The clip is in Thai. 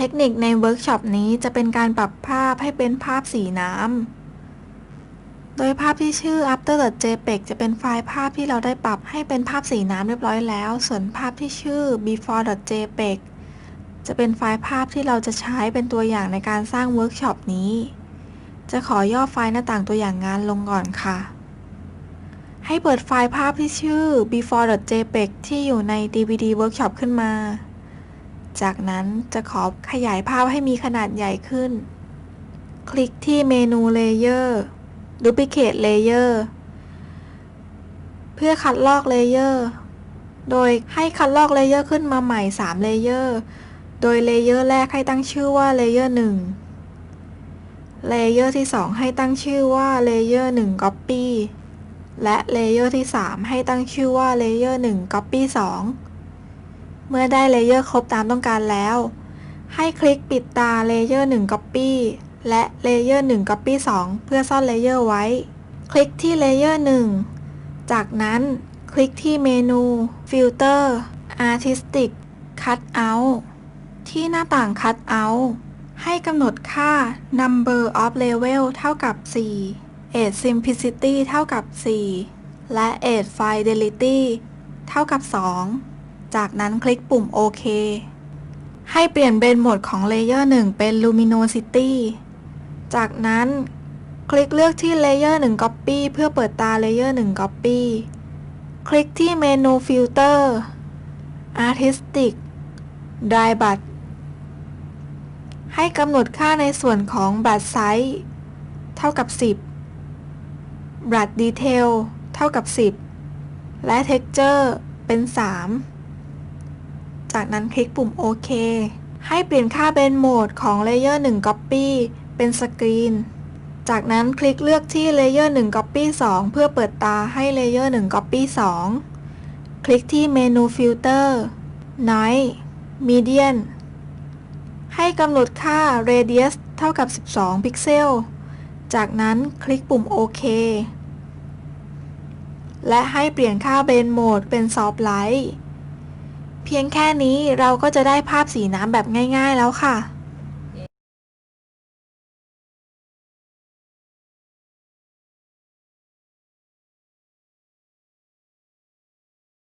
เทคนิคในเวิร์กช็อปนี้จะเป็นการปรับภาพให้เป็นภาพสีน้ำ โดยภาพที่ชื่อ after.jpeg จะเป็นไฟล์ภาพที่เราได้ปรับให้เป็นภาพสีน้ำเรียบร้อยแล้ว ส่วนภาพที่ชื่อ before.jpeg จะเป็นไฟล์ภาพที่เราจะใช้เป็นตัวอย่างในการสร้างเวิร์กช็อปนี้ จะขอย่อไฟล์หน้าต่างตัวอย่างงานลงก่อนค่ะ ให้เปิดไฟล์ภาพที่ชื่อ before.jpg ที่อยู่ใน DVD workshop ขึ้นมา จากนั้นจะขอขยายภาพให้มีขนาดใหญ่ขึ้น คลิกที่เมนู Layer Duplicate Layer เพื่อคัดลอก Layer โดยให้คัดลอก Layer ขึ้นมาใหม่3 Layer โดย Layer แรกให้ตั้งชื่อว่า Layer 1 Layer ที่ 2 ให้ตั้งชื่อว่า Layer 1 Copy และ Layer ที่ 3 ให้ตั้งชื่อว่า Layer 1 Copy 2 เมื่อได้เลเยอร์ครบตามต้องการแล้ว ให้คลิกปิดตาเลเยอร์1 Copy และเลเยอร์1 Copy 2 เพื่อซ่อนเลเยอร์ไว้ คลิกที่เลเยอร์1จากนั้นคลิกที่เมนู Filter Artistic Cutout ที่หน้าต่าง Cutout ให้กำหนดค่า Number of Level เท่ากับ4 Edge Simplicity เท่ากับ 4 และ Edge Fidelity เท่ากับ 2 จากนั้นคลิกปุ่มโอเค ให้เปลี่ยนเบนโหมดของเลเยอร์1เป็น Luminosity จากนั้นคลิกเลือกที่เลเยอร์1 Copy เพื่อเปิดตาเลเยอร์1 Copy คลิกที่เมนู Filter Artistic Dry Brush ให้กำหนดค่าในส่วนของ Brush Size เท่ากับ 10 Brush Detail เท่ากับ 10 และ Texture เป็น 3 จากนั้นคลิกปุ่มโอเคให้เปลี่ยนค่าเบนโหมดของ Layer 1 Copy เป็น Screen จากนั้นคลิกเลือกที่ Layer 1 Copy 2 เพื่อเปิดตาให้ Layer 1 Copy 2 คลิกที่เมนู Filter Noise Median ให้กำหนดค่า Radius เท่ากับ 12 พิกเซล จากนั้นคลิกปุ่มโอเค และให้เปลี่ยนค่าเบนโหมดเป็น Soft Light เพียงแค่นี้เราก็จะได้ภาพสีน้ำแบบง่ายๆแล้วค่ะ